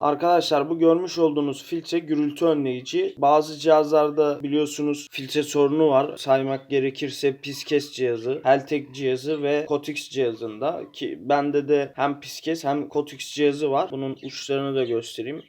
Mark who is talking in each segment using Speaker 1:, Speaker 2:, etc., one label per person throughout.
Speaker 1: Arkadaşlar bu görmüş olduğunuz filtre gürültü önleyici. Bazı cihazlarda biliyorsunuz filtre sorunu var. Saymak gerekirse Piskes cihazı, Heltek cihazı ve Kotix cihazında ki bende de hem Piskes hem Kotix cihazı var. Bunun uçlarını da göstereyim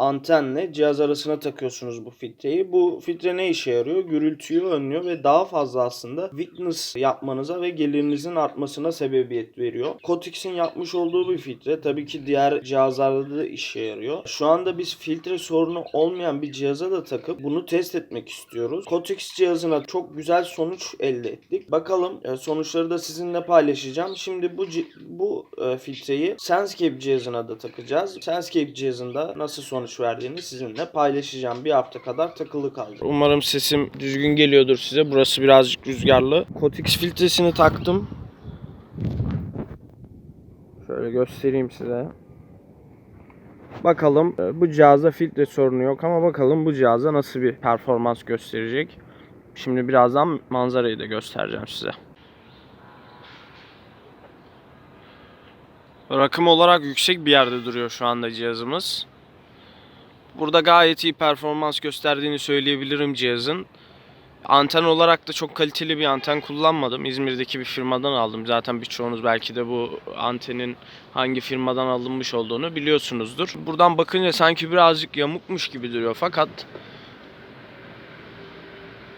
Speaker 1: antenle cihaz arasına takıyorsunuz bu filtreyi. Bu filtre ne işe yarıyor? Gürültüyü önlüyor ve daha fazla aslında witness yapmanıza ve gelirinizin artmasına sebebiyet veriyor. Kotix'in yapmış olduğu bir filtre tabii ki diğer cihazlarda da işe yarıyor. Şu anda biz filtre sorunu olmayan bir cihaza da takıp bunu test etmek istiyoruz. Kotix cihazına çok güzel sonuç elde ettik. Bakalım e, sonuçları da sizinle paylaşacağım. Şimdi bu bu e, filtreyi Senscape cihazına da takacağız. Senscape cihazında nasıl sonuç verdiğini sizinle paylaşacağım. Bir hafta kadar takılı kaldı. Umarım sesim düzgün geliyordur size. Burası birazcık rüzgarlı. Kotix filtresini taktım. Şöyle göstereyim size. Bakalım e, bu cihazda filtre sorunu yok ama bakalım bu cihaza nasıl bir performans gösterecek. Şimdi birazdan manzarayı da göstereceğim size. Rakım olarak yüksek bir yerde duruyor şu anda cihazımız. Burada gayet iyi performans gösterdiğini söyleyebilirim cihazın. Anten olarak da çok kaliteli bir anten kullanmadım. İzmir'deki bir firmadan aldım. Zaten birçoğunuz belki de bu antenin hangi firmadan alınmış olduğunu biliyorsunuzdur. Buradan bakınca sanki birazcık yamukmuş gibi duruyor fakat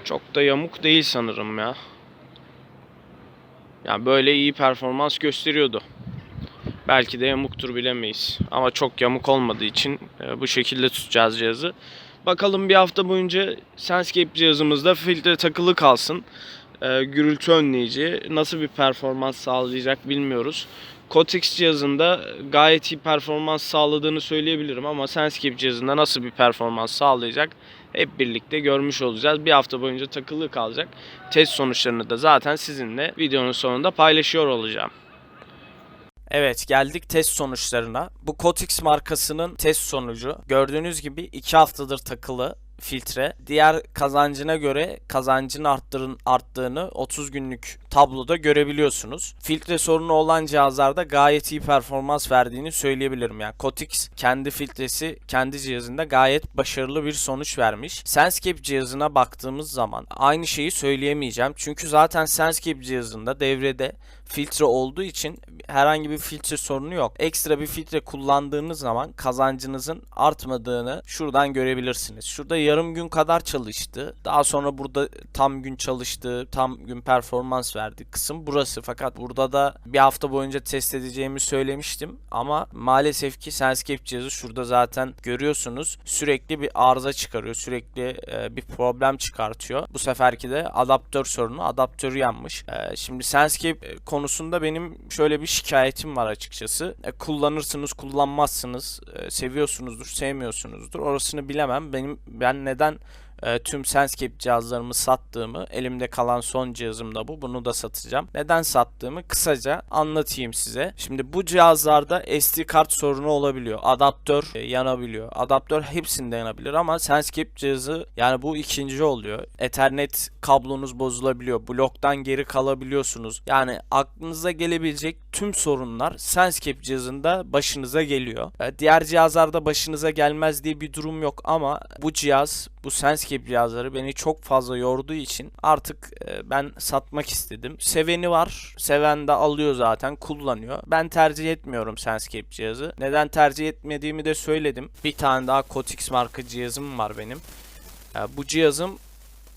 Speaker 1: çok da yamuk değil sanırım ya. Yani böyle iyi performans gösteriyordu. Belki de yamuktur bilemeyiz. Ama çok yamuk olmadığı için e, bu şekilde tutacağız cihazı. Bakalım bir hafta boyunca Senscape cihazımızda filtre takılı kalsın. E, gürültü önleyici nasıl bir performans sağlayacak bilmiyoruz. Kotix cihazında gayet iyi performans sağladığını söyleyebilirim ama Senscape cihazında nasıl bir performans sağlayacak hep birlikte görmüş olacağız. Bir hafta boyunca takılı kalacak. Test sonuçlarını da zaten sizinle videonun sonunda paylaşıyor olacağım.
Speaker 2: Evet geldik test sonuçlarına. Bu Kotix markasının test sonucu. Gördüğünüz gibi 2 haftadır takılı filtre. Diğer kazancına göre kazancın arttırın, arttığını 30 günlük tabloda görebiliyorsunuz. Filtre sorunu olan cihazlarda gayet iyi performans verdiğini söyleyebilirim. Yani Kotix kendi filtresi kendi cihazında gayet başarılı bir sonuç vermiş. Senscape cihazına baktığımız zaman aynı şeyi söyleyemeyeceğim. Çünkü zaten Senscape cihazında devrede filtre olduğu için herhangi bir filtre sorunu yok. Ekstra bir filtre kullandığınız zaman kazancınızın artmadığını şuradan görebilirsiniz. Şurada yarım gün kadar çalıştı. Daha sonra burada tam gün çalıştı, tam gün performans verdi kısım burası. Fakat burada da bir hafta boyunca test edeceğimi söylemiştim. Ama maalesef ki Senscape cihazı şurada zaten görüyorsunuz. Sürekli bir arıza çıkarıyor. Sürekli e, bir problem çıkartıyor. Bu seferki de adaptör sorunu. Adaptörü yanmış. E, şimdi Senscape e, konusunda benim şöyle bir şikayetim var açıkçası. E, kullanırsınız, kullanmazsınız. E, seviyorsunuzdur, sevmiyorsunuzdur. Orasını bilemem. Benim ben neden e, tüm Senscape cihazlarımı sattığımı, elimde kalan son cihazım da bu. Bunu da satacağım. Neden sattığımı kısaca anlatayım size. Şimdi bu cihazlarda SD kart sorunu olabiliyor. Adaptör e, yanabiliyor. Adaptör hepsinde yanabilir ama Senscape cihazı yani bu ikinci oluyor. Ethernet kablonuz bozulabiliyor. Bloktan geri kalabiliyorsunuz. Yani aklınıza gelebilecek tüm sorunlar Senscape cihazında başınıza geliyor. E, Diğer cihazlarda başınıza gelmez diye bir durum yok ama bu cihaz, bu Senscape cihazları beni çok fazla yorduğu için artık e, ben satmak istedim. Seveni var, seven de alıyor zaten, kullanıyor. Ben tercih etmiyorum Senscape cihazı. Neden tercih etmediğimi de söyledim. Bir tane daha Kotix marka cihazım var benim. E, Bu cihazım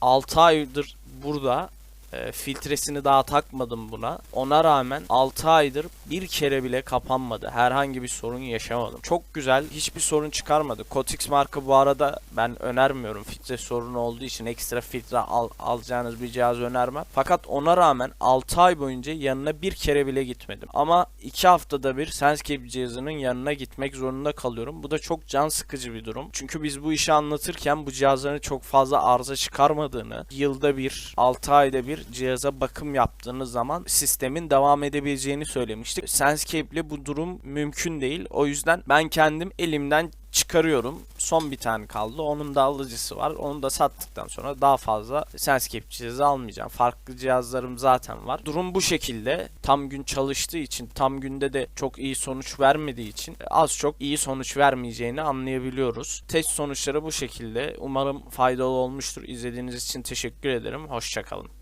Speaker 2: 6 aydır burada. E, filtresini daha takmadım buna. Ona rağmen 6 aydır bir kere bile kapanmadı. Herhangi bir sorun yaşamadım. Çok güzel. Hiçbir sorun çıkarmadı. Kotix marka bu arada ben önermiyorum. Filtre sorunu olduğu için ekstra filtre al, alacağınız bir cihaz önermem. Fakat ona rağmen 6 ay boyunca yanına bir kere bile gitmedim. Ama 2 haftada bir Senscape cihazının yanına gitmek zorunda kalıyorum. Bu da çok can sıkıcı bir durum. Çünkü biz bu işi anlatırken bu cihazların çok fazla arıza çıkarmadığını, yılda bir, 6 ayda bir cihaza bakım yaptığınız zaman sistemin devam edebileceğini söylemiştik. Senscape ile bu durum mümkün değil. O yüzden ben kendim elimden çıkarıyorum. Son bir tane kaldı. Onun da alıcısı var. Onu da sattıktan sonra daha fazla Senscape cihazı almayacağım. Farklı cihazlarım zaten var. Durum bu şekilde. Tam gün çalıştığı için, tam günde de çok iyi sonuç vermediği için az çok iyi sonuç vermeyeceğini anlayabiliyoruz. Test sonuçları bu şekilde. Umarım faydalı olmuştur. İzlediğiniz için teşekkür ederim. Hoşçakalın.